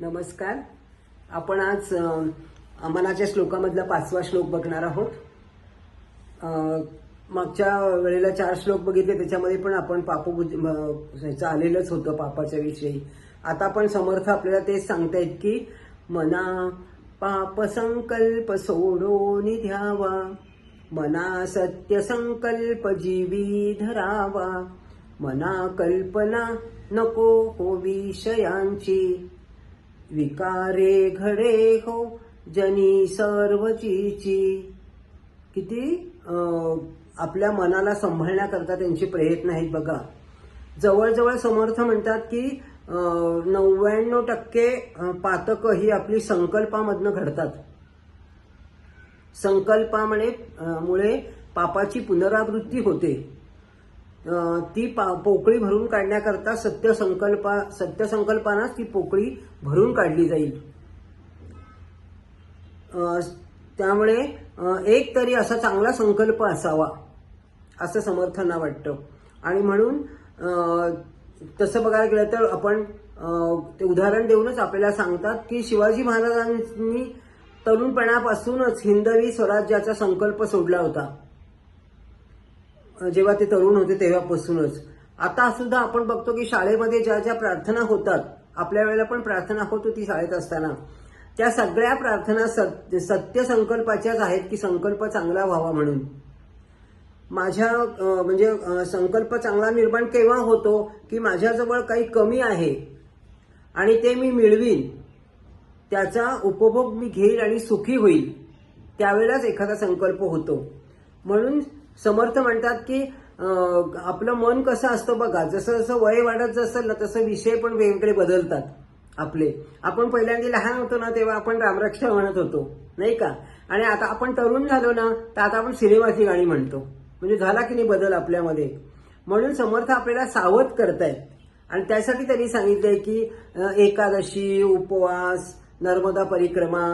नमस्कार. आपण आज मनाच्या श्लोकामधला पाचवा श्लोक बघणार आहोत. मागच्या वेळेला चार श्लोक बघितले त्याच्यामध्ये पण आपण पाप आलेलंच होतं पापाच्या विषयी. आता पण समर्थ आपल्याला तेच सांगतायत की मना पाप संकल्प सोडो निध्यावा मना सत्य संकल्प जीवी धरावा मना कल्पना नको हो विषयांची. विकारे घडे हो जनी सर्वचीची. किती आपल्या मनाला सांभाळण्याकरता त्यांचे प्रयत्न आहेत बघा. जवळजवळ समर्थ म्हणतात की नव्याण्णव टक्के पातकं ही आपली संकल्पामधनं घडतात. संकल्पामुळे मुळे पापाची पुनरावृत्ती होते. ती पा- पोकळी भरून काढण्याकरता सत्य संकल्पा सत्य संकल्पानाच ती पोकळी भरून काढली जाईल. त्यामुळे एक तरी असा चांगला संकल्प असावा असं समर्थांना वाटतं. आणि म्हणून तसं बघायला गेलं तर आपण ते उदाहरण देऊनच आपल्याला सांगतात की शिवाजी महाराजांनी तरुणपणापासूनच हिंदवी स्वराज्याचा संकल्प सोडला होता. जेव्हा ते तरुण होते तेव्हापासूनच. आता सुद्धा आपण बघतो की शाळेमध्ये ज्या ज्या प्रार्थना होतात आपल्या वेळेला पण प्रार्थना होत होती शाळेत असताना. त्या सगळ्या प्रार्थना सत्य सत्य संकल्पाच्याच आहेत की संकल्प चांगला व्हावा म्हणून. माझ्या म्हणजे संकल्प चांगला निर्माण केव्हा होतो की माझ्याजवळ काही कमी आहे आणि ते मी मिळवीन त्याचा उपभोग मी घेईल आणि सुखी होईल त्यावेळेलाच एखादा संकल्प होतो. म्हणून समर्थ म्हणतात की आपलं मन कसं असतं बघा जसं जसं वय वाढत जसं ना तसं विषय पण वेगवेगळे बदलतात आपले. आपण पहिल्यांदा लहान होतो ना तेव्हा आपण रामरक्षा म्हणत होतो नाही का? आणि आता आपण तरुण झालो ना तर आता आपण सिनेमाची गाणी म्हणतो. म्हणजे झाला की नाही बदल आपल्यामध्ये? म्हणून समर्थ आपल्याला सावध करतायत. आणि त्यासाठी त्यांनी सांगितलंय की एकादशी उपवास नर्मदा परिक्रमा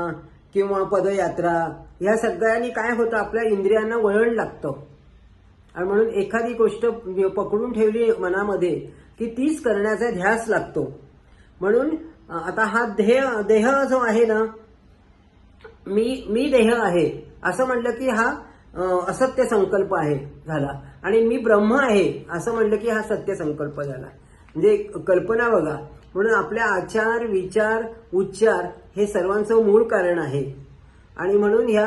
किंवा पदयात्रा ह्या सगळ्यांनी काय होतं? आपल्या इंद्रियांना वळण लागतं. आणि म्हणून एखादी गोष्ट पकडून ठेवली मनामध्ये की तीच करण्याचा ध्यास लागतो. म्हणून आता हा देह देह जो आहे ना मी मी देह आहे असं म्हटलं की हा असत्य संकल्प आहे झाला. आणि मी ब्रह्म आहे असं म्हटलं की हा सत्य संकल्प झाला. म्हणजे कल्पना बघा. म्हणून आपल्या आचार विचार उच्चार हे सर्वांचं मूळ कारण आहे. आणि म्हणून ह्या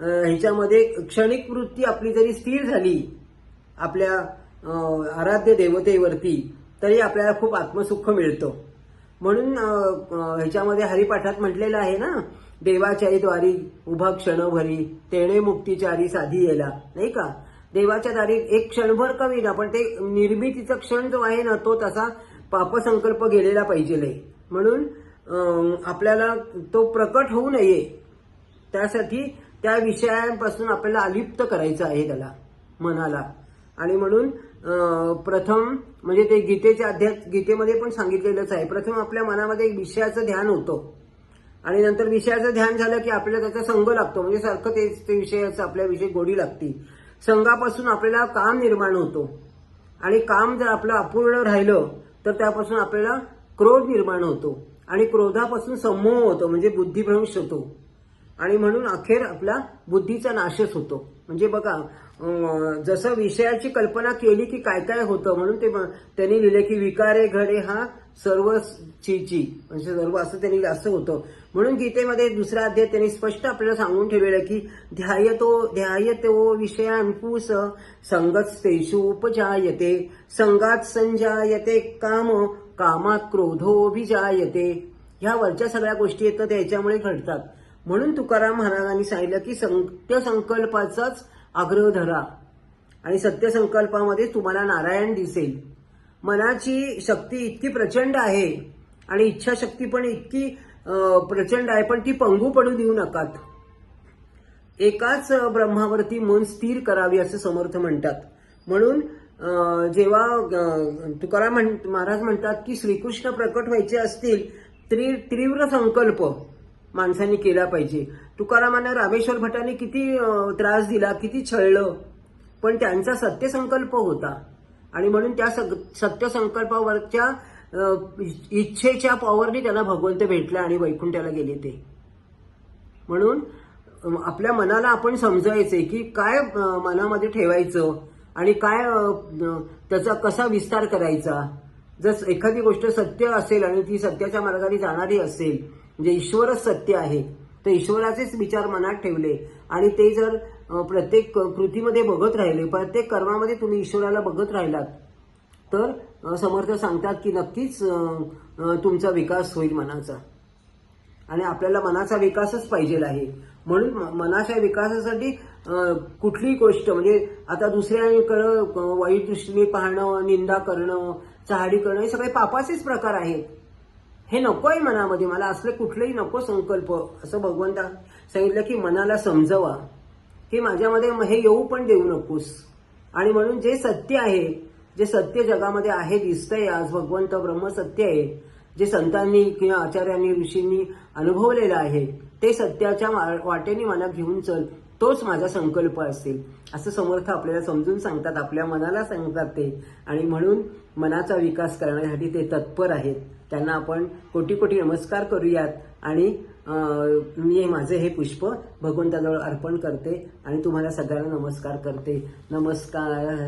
ह्याच्यामध्ये क्षणिक वृत्ती आपली जरी स्थिर झाली आपल्या आराध्य देवतेवरती तरी आपल्याला खूप आत्मसुख मिळतं. म्हणून ह्याच्यामध्ये हरिपाठात म्हटलेलं आहे ना देवाच्याही द्वारी उभा क्षणभरी तेणे मुक्तीचारी साधी येला. नाही का? देवाच्या दारी एक क्षणभर कमी ना पण ते निर्मितीचा क्षण जो आहे ना तो तसा पापसंकल्प गेलेला पाहिजे म्हणून आपल्याला तो प्रकट होऊ नये. त्यासाठी त्या विषयांपासून आपल्याला अलिप्त करायचं आहे त्याला मनाला. आणि म्हणून प्रथम म्हणजे ते गीतेच्या अध्यात गीतेमध्ये पण सांगितलेलंच आहे. प्रथम आपल्या मनामध्ये एक विषयाचं ध्यान होतं. आणि नंतर विषयाचं ध्यान झालं की आपल्याला त्याचा संघ लागतो. म्हणजे सारखं ते ते विषयाचं आपल्याविषयी गोडी लागती. संघापासून आपल्याला काम निर्माण होतो. आणि काम जर आपलं अपूर्ण राहिलं तर त्यापासून आपल्याला क्रोध निर्माण होतो आणि क्रोधापासून समूह होतो म्हणजे बुद्धिभ्रंश होतो. आणि म्हणून अखेर आपला बुद्धीचा नाशच होतो. म्हणजे बघा जसं विषयाची कल्पना केली की काय काय होतं म्हणून ते त्यांनी लिहिले की विकारे घडे हा सर्व चीची म्हणजे सर्व असं त्यांनी असं होतं. म्हणून गीतेमध्ये दुसरा अध्याय त्यांनी स्पष्ट आपल्याला सांगून ठेवलेलं की ध्यायतो ध्यायतो विषयांकुस संगत तेषु उपजायते संगात संजायते काम कामात क्रोधोभिजायते ह्या वरच्या सगळ्या गोष्टी येतात त्याच्यामुळे घडतात. म्हणून तुकाराम महाराजांनी सांगितलं की सत्य संकल्पाचाच आग्रह धरा. आणि सत्य संकल्पामध्ये तुम्हाला नारायण दिसेल. मनाची शक्ती इतकी प्रचंड आहे आणि इच्छाशक्ती पण इतकी प्रचंड आहे पण ती पंगू पडू देऊ नकात. एकाच ब्रह्मावरती मन स्थिर करावी असं समर्थ म्हणतात. म्हणून जेव्हा तुकाराम म्हण महाराज म्हणतात की श्रीकृष्ण प्रकट व्हायचे असतील तरी तीव्र संकल्प माणसांनी केला पाहिजे. तुकारामांना रामेश्वर भटांनी किती त्रास दिला किती छळलं पण त्यांचा सत्यसंकल्प होता. आणि म्हणून त्या सग- सत्यसंकल्पावरच्या इच्छेच्या पॉवरनी त्यांना भगवंत भेटला आणि वैकुंठाला गेले ते. म्हणून आपल्या मनाला आपण समजायचे की काय मनामध्ये ठेवायचं आणि काय त्याचा कसा विस्तार करायचा. जर एखादी गोष्ट सत्य असेल आणि ती सत्याच्या मार्गाने जाणारी असेल म्हणजे ईश्वरच सत्य आहे तर ईश्वराचेच विचार मनात ठेवले आणि ते जर प्रत्येक कृतीमध्ये बघत राहिले प्रत्येक कर्मामध्ये तुम्ही ईश्वराला बघत राहिलात. तर समर्थ सांगतात की नक्कीच तुमचा विकास होईल मनाचा. आणि आपल्याला मनाचा विकासच पाहिजे आहे. म्हणून मनाच्या विकासासाठी कुठलीही गोष्ट म्हणजे आता दुसऱ्याकडं वाईट दृष्टीने पाहणं निंदा करणं चहाडी करणं हे सगळे पापाचेच प्रकार आहेत. हे नको आहे मनामध्ये. मला असले कुठलेही नको संकल्प असं भगवंता सांगितलं की मनाला समजवा. की माझ्यामध्ये हे येऊ पण देऊ नकोस. आणि म्हणून जे सत्य आहे जे सत्य जगामध्ये आहे दिसतंय आज भगवंत ब्रह्म सत्य आहे जे संतांनी किंवा आचार्यांनी ऋषींनी अनुभवलेलं आहे ते सत्याच्या वाटेने मला घेऊन चल. तोच माझा संकल्प असेल. असं समर्थ आपल्याला समजून सांगतात आपल्या मनाला सांगतात ते. आणि म्हणून मनाचा विकास करण्यासाठी ते तत्पर आहेत. त्यांना आपण कोटी कोटी नमस्कार करूयात आणि मी माझे हे पुष्प भगवंताजवळ अर्पण करते आणि तुम्हाला सगळ्यांना नमस्कार करते. नमस्कार.